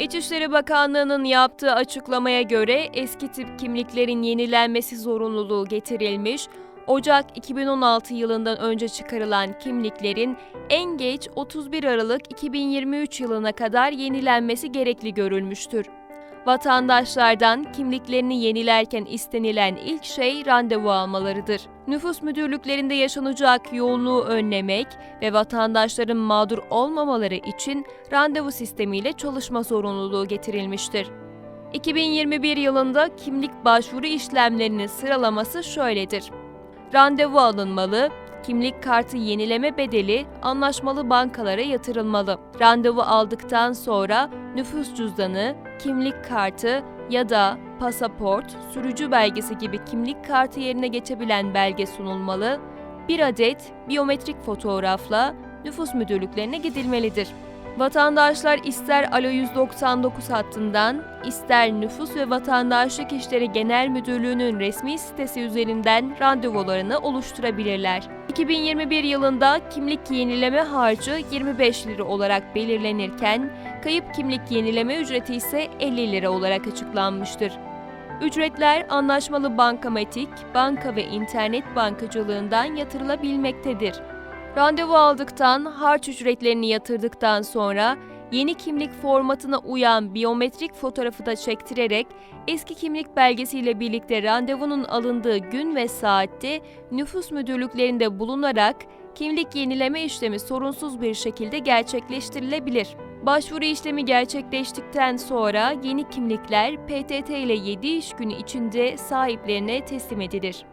İçişleri Bakanlığı'nın yaptığı açıklamaya göre eski tip kimliklerin yenilenmesi zorunluluğu getirilmiş, Ocak 2016 yılından önce çıkarılan kimliklerin en geç 31 Aralık 2023 yılına kadar yenilenmesi gerekli görülmüştür. Vatandaşlardan kimliklerini yenilerken istenilen ilk şey randevu almalarıdır. Nüfus müdürlüklerinde yaşanacak yoğunluğu önlemek ve vatandaşların mağdur olmamaları için randevu sistemiyle çalışma zorunluluğu getirilmiştir. 2021 yılında kimlik başvuru işlemlerinin sıralaması şöyledir. Randevu alınmalı, kimlik kartı yenileme bedeli anlaşmalı bankalara yatırılmalı. Randevu aldıktan sonra nüfus cüzdanı, kimlik kartı ya da pasaport, sürücü belgesi gibi kimlik kartı yerine geçebilen belge sunulmalı. Bir adet biyometrik fotoğrafla nüfus müdürlüklerine gidilmelidir. Vatandaşlar ister Alo 199 hattından, ister Nüfus ve Vatandaşlık İşleri Genel Müdürlüğü'nün resmi sitesi üzerinden randevularını oluşturabilirler. 2021 yılında kimlik yenileme harcı 25 lira olarak belirlenirken, kayıp kimlik yenileme ücreti ise 50 lira olarak açıklanmıştır. Ücretler anlaşmalı bankamatik, banka ve internet bankacılığından yatırılabilmektedir. Randevu aldıktan, harç ücretlerini yatırdıktan sonra yeni kimlik formatına uyan biyometrik fotoğrafı da çektirerek eski kimlik belgesiyle birlikte randevunun alındığı gün ve saatte nüfus müdürlüklerinde bulunarak kimlik yenileme işlemi sorunsuz bir şekilde gerçekleştirilebilir. Başvuru işlemi gerçekleştikten sonra yeni kimlikler PTT ile 7 iş günü içinde sahiplerine teslim edilir.